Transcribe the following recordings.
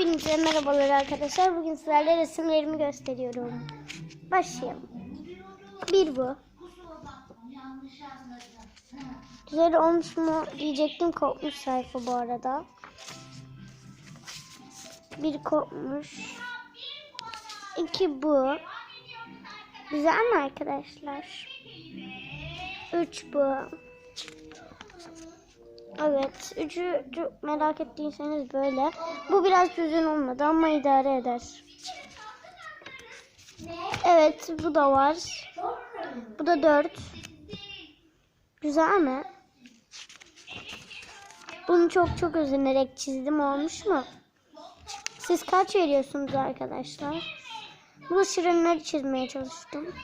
Hepinize merhabalar arkadaşlar. Bugün sizlerle resimlerimi gösteriyorum. Başlayalım. Bir bu. Güzel olmuş mu diyecektim kopmuş sayfa bu arada. Bir kopmuş. İki bu. Güzel mi arkadaşlar? Üç bu. Evet. Üçü çok merak ettiyseniz böyle. Bu biraz düzgün olmadı ama idare eder. Evet. Bu da var. Bu da dört. Güzel mi? Bunu çok çok özenerek çizdim. Olmuş mu? Siz kaç veriyorsunuz arkadaşlar? Bu şirinleri çizmeye çalıştım.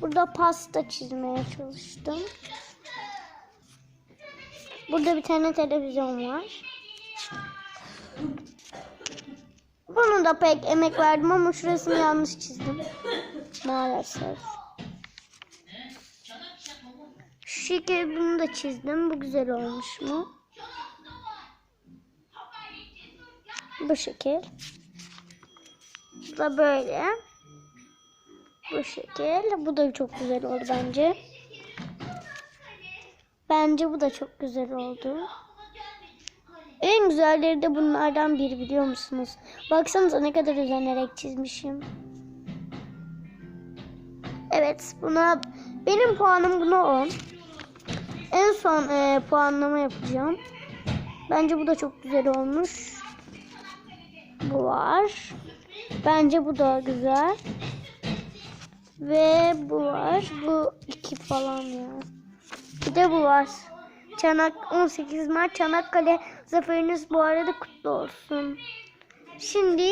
Burada pasta çizmeye çalıştım. Burada bir tane televizyon var. Bunu da pek emek verdim ama şurasını yanlış çizdim. Maalesef. Şu bunu da çizdim. Bu güzel olmuş mu? Bu şekil. Bu da böyle. Bu şekil. Bu da çok güzel oldu bence. Bence bu da çok güzel oldu. En güzelleri de bunlardan biri biliyor musunuz? Baksanıza ne kadar özenerek çizmişim. Evet buna benim puanım buna 10. En son e, puanlama yapacağım. Bence bu da çok güzel olmuş. Bu var. Bence bu da güzel. Ve bu var. Bu iki falan ya. Bir de bu var. Çanak 18 Mart Çanakkale zaferiniz bu arada kutlu olsun. Şimdi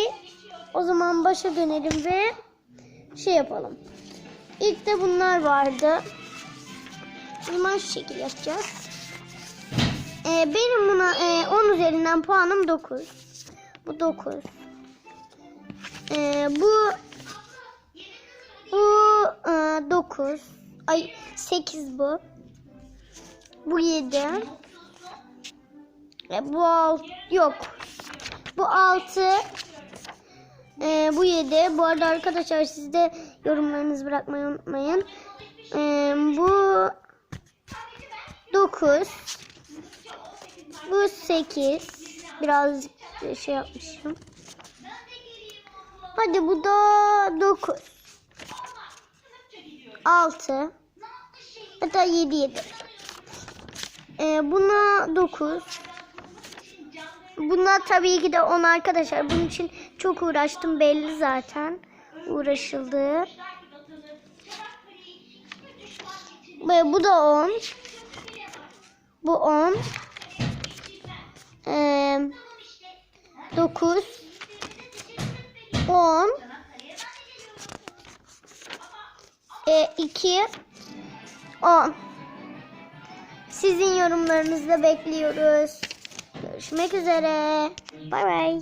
o zaman başa dönelim ve şey yapalım. İlk de bunlar vardı. O zaman şu şekil yapacağız. Ee, benim buna e, 10 üzerinden puanım 9. Bu 9. Ee, bu bu e, 9. Ay 8 bu. Bu 7. E, bu 6. Yok. Bu 6. E, bu 7. Bu arada arkadaşlar siz de yorumlarınızı bırakmayı unutmayın. E, bu 9. Bu 8. Birazcık şey yapmışım. Hadi bu da 9. 6. Hatta 7 7. Ee, buna 9. Buna tabii ki de 10 arkadaşlar. Bunun için çok uğraştım belli zaten. Uğraşıldı. Ve bu da 10. Bu 10. Ee, 9. 10. E, 2. 10. Sizin yorumlarınızı da bekliyoruz. Görüşmek üzere. Bay bay.